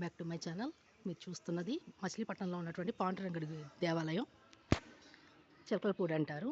Welcome back to my channel. మీరు చూస్తున్నది మచిలీపట్నంలో ఉన్నటువంటి పాండురంగడి దేవాలయం. చిలకలపూడి అంటారు.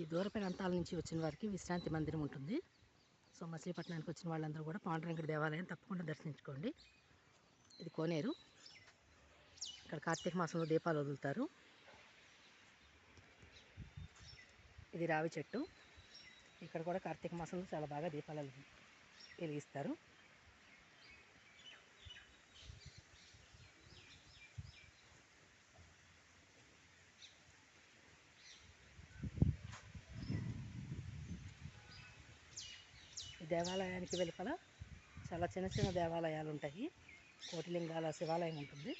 ఈ దూర ప్రాంతాల నుంచి వచ్చిన వారికి విశ్రాంతి మందిరం ఉంటుంది. సో మచిలీపట్నానికి వచ్చిన వాళ్ళందరూ కూడా పాండురంగడి దేవాలయం తప్పకుండా దర్శించుకోండి. ఇది కోనేరు. ఇక్కడ కార్తీక మాసంలో దీపాలు వదులుతారు. ఇది రావి చెట్టు. ఇక్కడ కూడా కార్తీక మాసంలో చాలా బాగా దీపాలు వెలిగిస్తారు. ఈ దేవాలయానికి వెలుపల చాలా చిన్న చిన్న దేవాలయాలు ఉంటాయి కోటిలింగాల శివాలయం ఉంటుంది.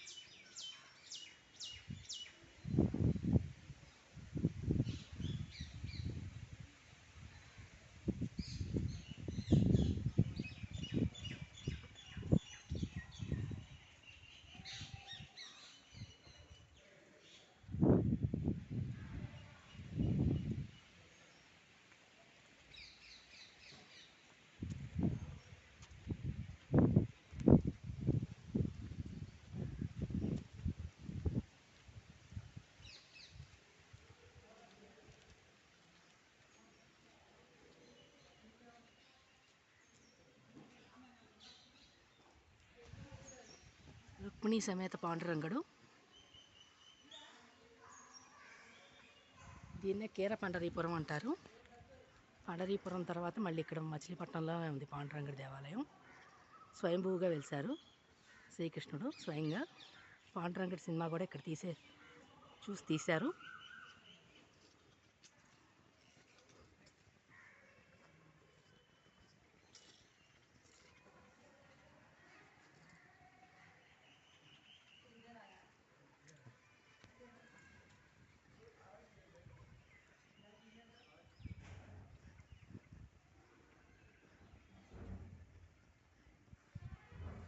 రుక్మిణీ సమేత పాండురంగడు. దీన్నే కీర పండరీపురం అంటారు. పండరీపురం తర్వాత మళ్ళీ ఇక్కడ మచిలీపట్నంలో ఉంది పాండురంగడి దేవాలయం. స్వయంభూగా వెలిశారు శ్రీకృష్ణుడు స్వయంగా. పాండురంగడి సినిమా కూడా ఇక్కడ తీసే చూసి తీశారు.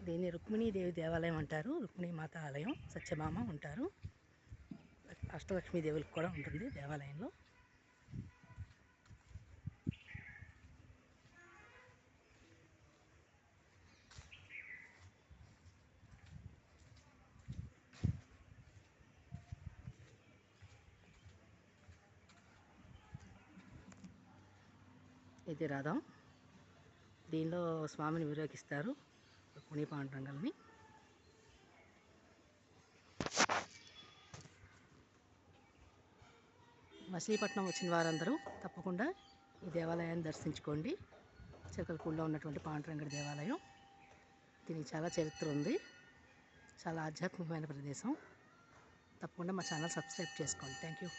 దీన్ని రుక్మిణీదేవి దేవాలయం అంటారు. రుక్మిణీమాత ఆలయం సత్యభామ ఉంటారు. అష్టలక్ష్మీ దేవులకు కూడా ఉంటుంది దేవాలయంలో. ఇది రథం. దీనిలో స్వామిని విరోగిస్తారు రుక్మిణీ పాండురంగల్ని. మచిలీపట్నం వచ్చిన వారందరూ తప్పకుండా ఈ దేవాలయాన్ని దర్శించుకోండి. చిలకలకూడలో ఉన్నటువంటి పాండురంగడి దేవాలయం. దీనికి చాలా చరిత్ర ఉంది. చాలా ఆధ్యాత్మికమైన ప్రదేశం. తప్పకుండా మా ఛానల్ సబ్స్క్రైబ్ చేసుకోండి. Thank you